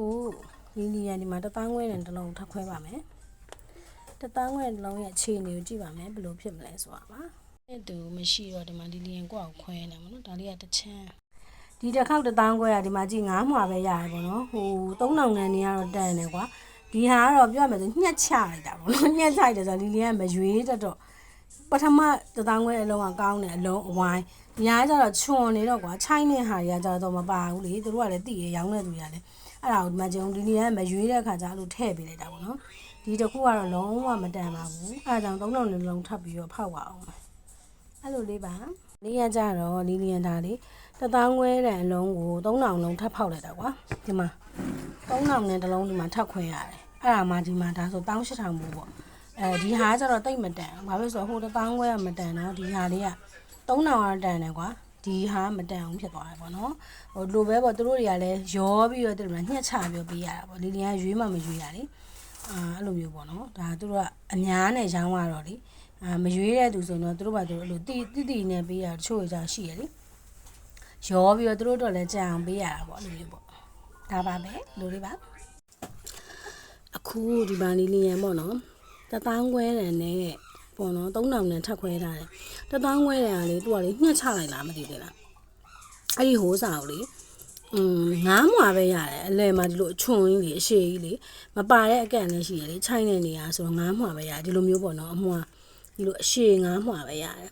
အခုလီလီယန်ဒီမှာတသားငွေနဲ့တစ်လုံးထပ်ခွဲပါမယ်တသားငွေတစ်လုံးရဲ့အခြေအနေကိုကြည့်ပါမယ်ဘယ်လိုဖြစ်မလဲဆိုတာပါအဲ့တူမရှိတော့ဒီမှာလီလီယန်ကိုအောင်ခွဲနေမှာနော်ဒါလေးကတစ်ချမ်းဒီတစ်ခေါက်တသားငွေကဒီမှာကြည့်ငားမှာပဲရတယ်ပေါ့နော်ဟို3000နဲ့နေရတော့တန်တယ်ကွာဒီဟာကတော့ပြောရမယ်ဆိုညှက်ချလိုက်တာပေါ့နော်ညှက်ချလိုက်တယ်ဆိုတော့လီလီယန်ကမရွေးတတ်တော့ပထမတသောင်းခွဲအလုံးကကောင်းတယ်အလုံးအဝိုင်းညာကျတော့ချွန်နေတော့ကွာချိုင်းတဲ့ဟာတွေကကျတော့မပါဘူးလေသူတို့ကလည်းတည်ရရောင်းတဲ့သူတွေကလည်း အဲ့ဒါကိုဒီမှာကျုံဒီနေရာမရွေးတဲ့အခါကျအဲ့လိုထည့်ပေးလိုက်တာပေါ့နော်ဒီတစ်ခုကတော့လုံးဝမတန်ပါဘူးအဲ့ဒါကြောင့်3000လုံးလုံးထပ်ပြီးတော့ဖောက်ပါအောင်အဲ့လိုလေးပါလေးရကြတော့လီလီယန်ဒါလေးတသောင်းခွဲတဲ့အလုံးကို3000လုံးထပ်ဖောက်လိုက်တာကွာဒီမှာ3000နဲ့တစ်လုံးဒီမှာထပ်ခွဲရတယ်အဲ့ဒါမှဒီမှာဒါဆို18000ဘူးပေါ့အဲဒီဟာကကျတော့တိတ်မတန်ဘူးဘာဖြစ်လို့လဲဆိုတော့ဟိုတစ်သောင်းခွဲကမတန်တော့ဒီဟာလေးက3000ကတော့တန်တယ်ကွာ ဒီဟာမတန်အောင်ဖြစ်သွားတယ်ပေါ့နော်ဟိုလိုပဲပေါ့သူတို့တွေကလည်းရောပြီးတော့သူတို့ကညှက်ချပြီးပေးရတာပေါ့လီလီကရွေးမှမရွေးရလေအာအဲ့လိုမျိုးပေါ့နော်ဒါသူတို့ကအများနဲ့ရောင်းရတော့လေအာမရွေးတဲ့သူဆိုရင်တော့သူတို့ဘာသူတို့အဲ့လိုတိတိတိနဲ့ပေးရတချို့ကြောင့်ရှိရလေရောပြီးတော့သူတို့တော့လည်းကြံအောင်ပေးရတာပေါ့အဲ့လိုမျိုးပေါ့ဒါပါပဲလိုလေးပါအခုဒီပါလီလီယန်ပေါ့နော်တသောင်းခွဲတယ်နဲ့ ပေါ့နော်3000နဲ့ထပ်ခွဲထားတယ်တသောင်းခွဲတယ်ကလေသူကလေညှက်ချလိုက်လားမသိသေးလားအဲ့ဒီဟိုးစာကိုလေอืมငားမွာပဲရတယ်အလဲမှာဒီလိုအချွန်ကြီးလေအရှိကြီးလေမပါတဲ့အကန့်လည်းရှိရလေချိုင်းနေနေရဆိုတော့ငားမွာပဲရတယ်ဒီလိုမျိုးပေါ့နော်အမွာဒီလိုအရှိငားမွာပဲရတယ်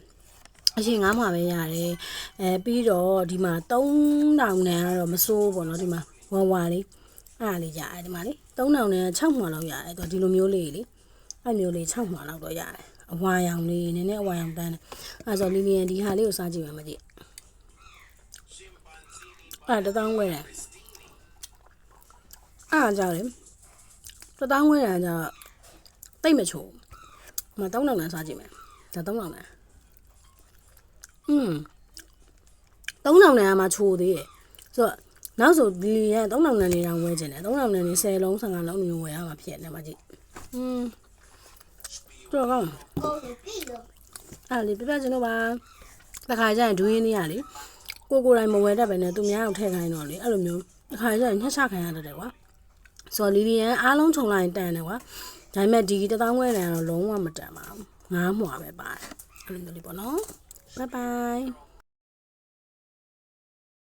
အရှင်ငားမှာပဲရတယ်အဲပြီးတော့ဒီမှာ3000နဲ့ကတော့မစိုးဘူးပေါ့နော်ဒီမှာဝါဝါလေးအဲ့ဒါလေးရတယ်ဒီမှာလေ3000နဲ့6မှာလောက်ရတယ်သူကဒီလိုမျိုးလေးလေအဲ့မျိုးလေး6မှာလောက်တော့ရတယ် အဝါရောင်လေးနည်းနည်းအဝါရောင်တန်းတယ်အဲ့ဆိုလီလီယန်ဒီဟာလေးကိုစားကြည့်ပါမကြည့်အဲ့တသောင်းဝဲတယ်အဲ့ကြောက်လေတသောင်းဝဲတယ်ကြောက်တိတ်မချိုးမ3000လမ်းစားကြည့်မယ်ဒါ3000လမ်းอืม3000လမ်းကမှချိုးသေးတယ်ဆိုတော့နောက်ဆိုဒီလီယန်3000လမ်းနေတောင်ဝဲခြင်းတယ်3000လမ်းနေ10လုံး15လုံးမျိုးဝဲရမှာဖြစ်နေမှာကြည့်อืม တော်ကောင်းကိုယ်ပြီးတော့အဲ့လေပြပြချင်းတော့ပါတခါကျရင်ဒွင်းနေရလေကိုကိုယ်တိုင်မဝယ်တတ်ပဲနဲ့သူများအောင်ထည့်ခိုင်းတော့လေအဲ့လိုမျိုးတခါကျရင်ညှက်ချခိုင်းရတတ်တယ်ကွာဆိုတော့လီလီယန်အားလုံးခြုံလိုက်ရင်တန်တယ်ကွာဒါပေမဲ့ဒီတသောင်းဝဲတန်ကတော့လုံးဝမတန်ပါဘူးငားမှွာပဲပါတယ်အဲ့လိုမျိုးလေးပေါ့နော်ဘိုင်ဘိုင်